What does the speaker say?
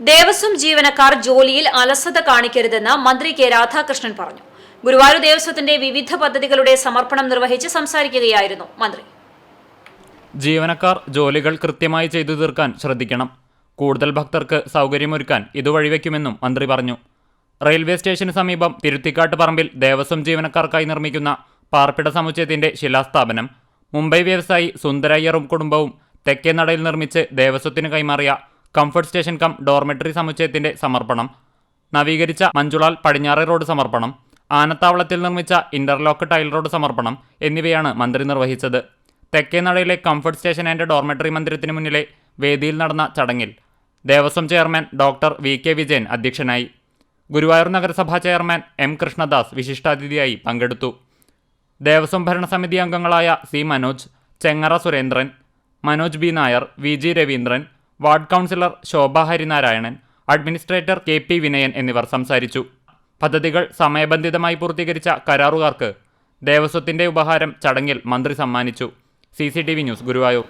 ദേവസ്വം ജീവനക്കാർ ജോലിയിൽ അലസത കാണിക്കരുതെന്ന് മന്ത്രി കെ രാധാകൃഷ്ണൻ പറഞ്ഞു. ഗുരുവായൂർ ദേവസ്വത്തിന്റെ വിവിധ പദ്ധതികളുടെ സമർപ്പണം നിർവഹിച്ച് സംസാരിക്കുകയായിരുന്നു മന്ത്രി. ജീവനക്കാർ ജോലികൾ കൃത്യമായി ചെയ്തു തീർക്കാൻ ശ്രദ്ധിക്കണം. കൂടുതൽ ഭക്തർക്ക് സൗകര്യമൊരുക്കാൻ ഇത് വഴിവെക്കുമെന്നും മന്ത്രി പറഞ്ഞു. റെയിൽവേ സ്റ്റേഷന് സമീപം തിരുത്തിക്കാട്ട് പറമ്പിൽ ദേവസ്വം ജീവനക്കാർക്കായി നിർമ്മിക്കുന്ന പാർപ്പിട സമുച്ചയത്തിന്റെ ശിലാസ്ഥാപനം മുംബൈ വ്യവസായി സുന്ദരയ്യറും കുടുംബവും തെക്കേ നടയിൽ നിർമ്മിച്ച് ദേവസ്വത്തിന് കൈമാറിയ കംഫർട്ട് സ്റ്റേഷൻ കം ഡോർമെറ്ററി സമുച്ചയത്തിന്റെ സമർപ്പണം. നവീകരിച്ച മഞ്ചുളാൽ പടിഞ്ഞാറെ റോഡ് സമർപ്പണം. ആനത്താവളത്തിൽ നിർമ്മിച്ച ഇന്റർലോക്ക് ടൈൽ റോഡ് സമർപ്പണം എന്നിവയാണ് മന്ത്രി നിർവഹിച്ചത്. തെക്കേനടയിലെ കംഫർട്ട് സ്റ്റേഷൻ ആൻഡ് ഡോർമെറ്ററി മന്ദിരത്തിന് മുന്നിലെ വേദിയിൽ നടന്ന ചടങ്ങിൽ Devaswom chairman doctor V K Vijayan അധ്യക്ഷനായി. ഗുരുവായൂർ നഗരസഭാ ചെയർമാൻ എം കൃഷ്ണദാസ് വിശിഷ്ടാതിഥിയായി പങ്കെടുത്തു. ദേവസ്വം ഭരണസമിതി അംഗങ്ങളായ C Manoj Chengara Surendran Manoj B Nair V G Raveendran ward councillor Shobha Harinarayanan administrator K P Vinayan എന്നിവർ സംസാരിച്ചു. പദ്ധതികൾ സമയബന്ധിതമായി പൂർത്തീകരിച്ച കരാറുകാർക്ക് ദേവസ്വത്തിന്റെ ഉപഹാരം ചടങ്ങിൽ മന്ത്രി സമ്മാനിച്ചു. C news Guruvayur.